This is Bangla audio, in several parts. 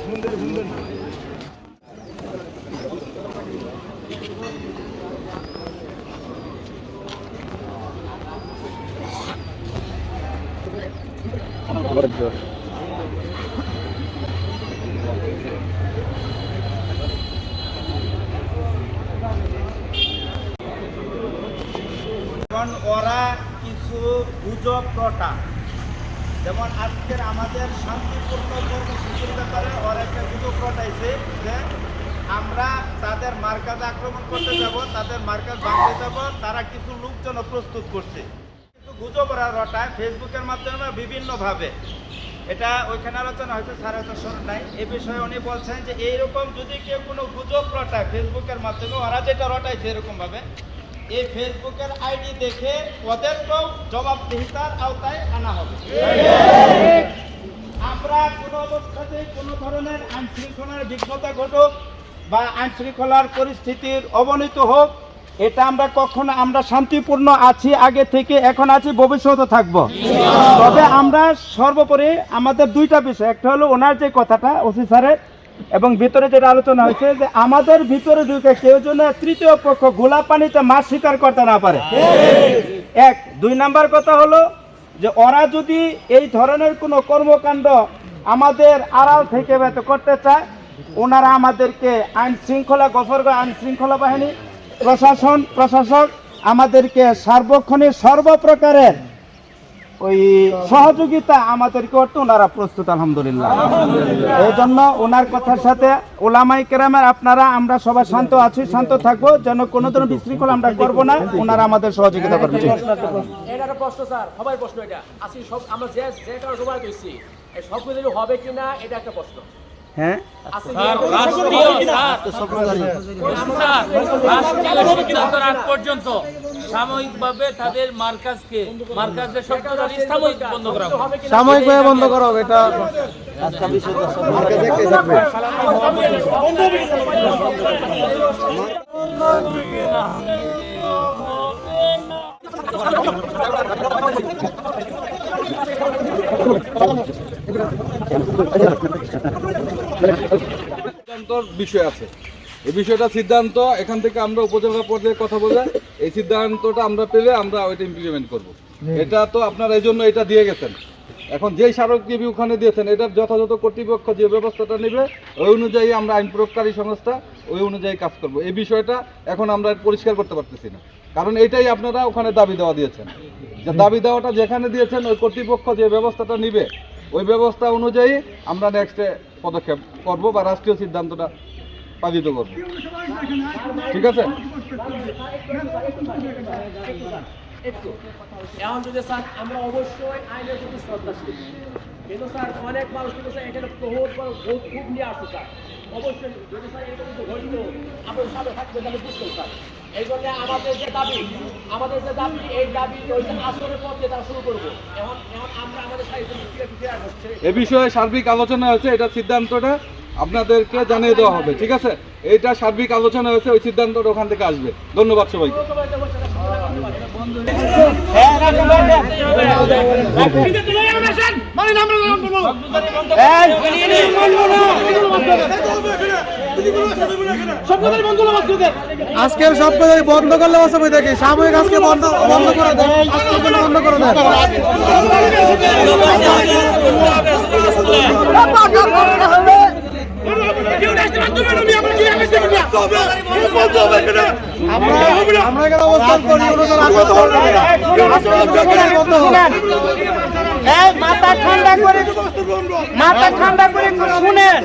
সুন্দর সুন্দর এখন ওরা কিছু গুজব রটা। যেমন আজকের আমাদের শান্তিপূর্ণ কর্মসূচির ব্যাপারে ওরা একটা গুজব রটাইছে যে আমরা তাদের মার্কাজ আক্রমণ করতে যাব, তাদের মার্কাজ ভাঙতে যাব, তারা কিছু লোকজন প্রস্তুত করছে। কিছু গুজব ওরা রটায় ফেসবুকের মাধ্যমে বিভিন্নভাবে। এটা ওইখানে আলোচনা হয়েছে, স্যার হয়তো শোনেন নাই এ বিষয়ে উনি বলছেন যে, এইরকম যদি কেউ কোনো গুজব রটায় ফেসবুকের মাধ্যমে, ওরা যেটা রটাইছে এরকমভাবে এই ফেসবুকের আইডি দেখে ওদেরকেও জবাবদিহিতার আওতায় আনা হবে। আমরা কোনো অবস্থাতেই কোনো ধরনের আইন শৃঙ্খলার বিঘ্নতা ঘটুক বা আইন শৃঙ্খলার পরিস্থিতির অবনতি হোক এটা আমরা কখনো, আমরা শান্তিপূর্ণ আছি, আগে থেকে এখন আছি, ভবিষ্যতে থাকব। তবে আমরা সর্বোপরি আমাদের দুইটা বিষয়, একটা হলো ওনার যে কথাটা, ওসি স্যারের, এবং ভিতরে যেটা আলোচনা হয়েছে যে আমাদের ভিতরে ঢুকে কেউ যেন তৃতীয় পক্ষ গোলা পানিতে মাছ শিকার করতে না পারে। এক। দুই নাম্বার কথা হলো যে ওরা যদি এই ধরনের কোনো কর্মকাণ্ড আমাদের আড়াল থেকে করতে চায়, ওনারা আমাদেরকে আইন শৃঙ্খলা গফর আইন শৃঙ্খলা বাহিনী প্রশাসন প্রশাসক আমাদেরকে সার্বক্ষণিক সর্বপ্রকারের ওই সহযোগিতা আমাদেরকে করতে ওনারা প্রস্তুত আলহামদুলিল্লাহ। এই জন্য ওনার কথার সাথে ওলামাই কেরামের আপনারা আমরা সবাই শান্ত আছি শান্ত থাকব যেন কোনো ধরনের বিশৃঙ্খলা আমরা করব না ওনারা আমাদের সহযোগিতা করবেন। এটা প্রশ্ন স্যার সবাই প্রশ্ন এটা। আমরা যে যে কারণে সবাই সব কিছু হবে কিনা এটা একটা প্রশ্ন। হ্যাঁ? পর্যন্ত সাময়িকভাবে তাদের মার্কাজকে মার্কাজের শব্দটি সাময়িক বন্ধ করা হবে। সাময়িকভাবে বন্ধ করা হবে এটা সিদ্ধান্তর বিষয় আছে। এই বিষয়টা সিদ্ধান্ত এখান থেকে আমরা উপজেলা পর্যায়ে কথা বলে এই সিদ্ধান্তটা আমরা পেলে আমরা ওইটা ইমপ্লিমেন্ট করব। এটা তো আপনারা এই জন্য এটা দিয়ে গেছেন। এখন যেই স্মারকলিপি ওখানে দিয়েছেন এটার যথাযথ কর্তৃপক্ষ যে ব্যবস্থাটা নেবে ওই অনুযায়ী আমরা আইন প্রয়োগকারী সংস্থা ওই অনুযায়ী কাজ করব। এই বিষয়টা এখন আমরা পরিষ্কার করতে পারতেছি না। কারণ এটাই আপনারা ওখানে দাবি দেওয়া দিয়েছেন। যে দাবি দেওয়াটা যেখানে দিয়েছেন ওই কর্তৃপক্ষ যে ব্যবস্থাটা নিবে ওই ব্যবস্থা অনুযায়ী আমরা নেক্সটে পদক্ষেপ করব বা রাষ্ট্রীয় সিদ্ধান্তটা পালিত করব। ঠিক আছে? এখন যদি স্যার, আমরা অবশ্যই আইনের প্রতি শ্রদ্ধাশীল। কিন্তু স্যার অনেক মানুষ কিন্তু স্যার এখানে বহুত বড় ভোট খুব নিয়ে আসছে স্যার। অবশ্যই যদি স্যার এটা কিন্তু হইতো আপনার সামনে থাকবে তাহলে বুঝতেন স্যার। এই জন্য আমাদের যে দাবি আমাদের যে দাবি এই দাবি আসরের পথে তারা শুরু করব। এখন এখন আমরা আমাদের সাহিত্য হচ্ছে এ বিষয়ে সার্বিক আলোচনা হয়েছে এটা সিদ্ধান্তটা আপনাদেরকে জানিয়ে দেওয়া হবে ঠিক আছে? এইটা সার্বিক আলোচনা হয়েছে ওই সিদ্ধান্তটা ওখান থেকে আসবে। ধন্যবাদ সবাইকে। আজকের সব কথা বন্ধ করলে অসুবিধা দেখি। সাময়িক আজকে বন্ধ বন্ধ করে জন্য বন্ধ করে দেন। না। মাথা ঠান্ডা করে মাথা ঠান্ডা করে শুনেন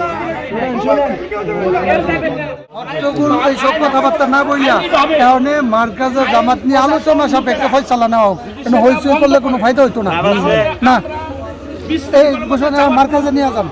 কথাবার্তা না বইলা কারণে মার্কাজে জামাত নিয়ে আলোচনা সাপেক্ষে ফয়সালা নেওয়া হোক কিন্তু করলে কোনো ফায়দা হইতো না না এই ঘোষণা মার্কাজে নিয়ে যান